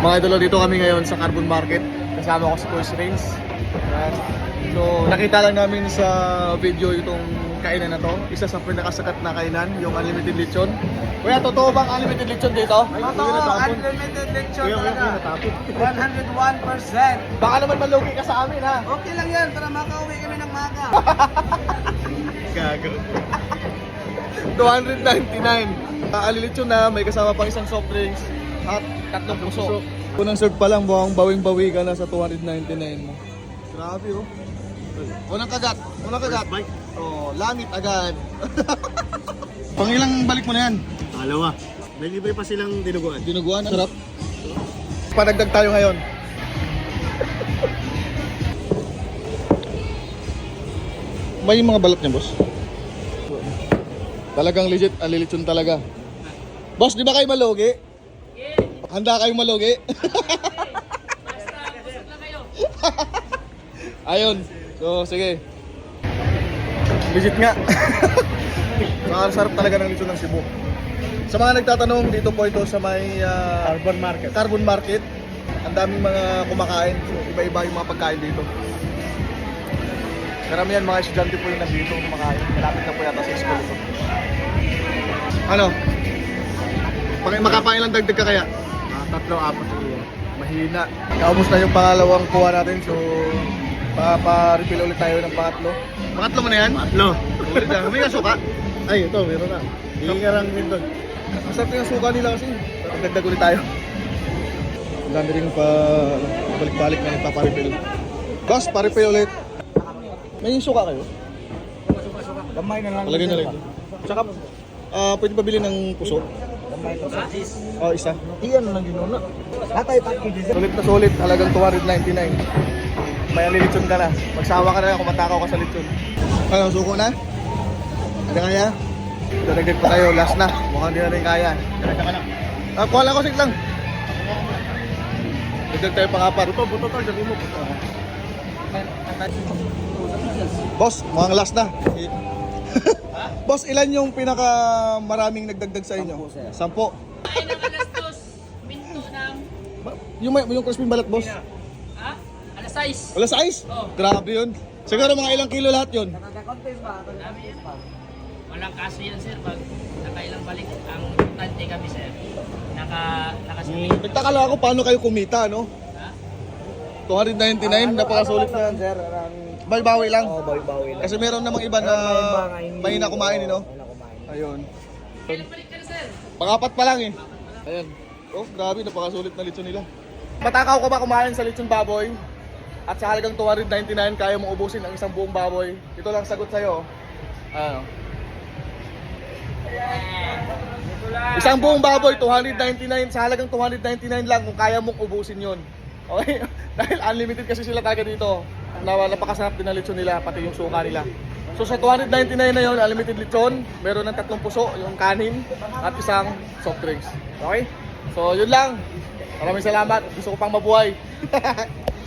Mga idolo, dito kami ngayon sa Carbon Market. Kasama ko si Toys Rings. Ayan. So, nakita lang namin sa video itong kainan na to. Isa sa pinakasakat na kainan, yung Unlimited Lechon. Kuya, totoo bang Unlimited Lechon dito? Totoo, unlimited lechon Kuya, kuya, kuya, talaga. natapon. 101%. Baka naman malugi ka sa amin, ha? Okay lang yan para makauwi kami ng maga. Gago. 299. Uh, alilitsyon na, may kasama pang isang soft drinks at tatlong puso. Unang serve pa lang, buwang bawing-bawi ka na sa 299 mo. Grabe oh. Unang kagat, unang kagat. Oh, langit agad. Pangilang balik mo na yan? Dalawa. May libre pa silang dinuguan. Dinuguan, sarap. Panagdag tayo ngayon. May mga balat niya, boss. Talagang legit, alilitsyon talaga. Boss, di ba kayo malugi? Handa kayong malugi? Ayun. So, sige. Legit nga. Ang sarap talaga ng lechon ng Cebu. Sa mga nagtatanong, dito po ito sa may ah, Carbon Market. Carbon Market. Ang daming mga kumakain. Iba-iba yung mga pagkain dito. Karamihan mga estudyante po yung nandito kumakain. Malapit na po yata sa school ito. Ano? Pag makapain lang dagdag ka kaya? Tatlo, apat siguro. Mahina. Kaubos na yung pangalawang kuha natin. So, pa-refill ulit tayo ng pangatlo. Pangatlo mo na yan? Tatlo. Ulit na. May nasuka. Ay, ito, meron na. Hindi ka lang din doon. Ang sarap yung suka nila kasi. Dagdag ulit tayo. Ang dami rin pa balik-balik na nagpaparefill. Boss, parefill ulit. May suka kayo? Gamay na lang. Palagay na rin. Tsaka, ah pwede pa bilhin ng puso? Oh, isa. Iyan lang ginuna. Natay package. Sulit na sulit, halagang 299. May alilitsyon ka na. Magsawa ka na kung matakaw ka sa litsyon. Ano, suko na? Hindi kaya? Dadagdag pa tayo, last na. Mukhang di na rin kaya. Diretso ka lang. Ah, kuha lang ko, sig lang. Dagdag tayo pang-apat. Buto, buto tol, sabi mo. Buto. Boss, mukhang last na. Boss, ilan yung pinaka maraming nagdagdag sa inyo? Sampu, sir. Sampo. Ay, ng alas dos. Minto ng... Ba- Yung, may- yung crispy balat, boss. Ha? Alas 6. Wala size? Oo. Grabe yun. Siguro mga ilang kilo lahat yun. Nakaka-contest pa. Dami yan. Walang kaso yan, sir. Pag nakailang balik, ang importante kami, sir. Naka... Nakasimik. Nagtaka lang ako paano kayo kumita, no? Ha? 299, napakasulit na. Ano Sir, around... Bawi-bawi lang. Oh, bawi-bawi lang. Kasi meron namang iba na nga hindi- mahina kumain, eh, no? Ayun. Kailan balik ka na, sir? Pangapat pa lang eh. Ayan. Oh, grabe, napakasulit na lechon nila. Matakaw ka ba kumain sa lechon baboy? At sa halagang 299, kaya mong ubusin ang isang buong baboy. Ito lang sagot sa'yo. Ano? Isang buong baboy, 299. Sa halagang 299 lang kung kaya mong ubusin yon. Okay? Dahil unlimited kasi sila taga dito. Na, napakasarap din na lechon nila, pati yung suka nila. So sa 299 na yon, unlimited lechon, meron ng tatlong puso, yung kanin, at isang soft drinks. Okay? So yun lang. Maraming salamat. Gusto ko pang mabuhay.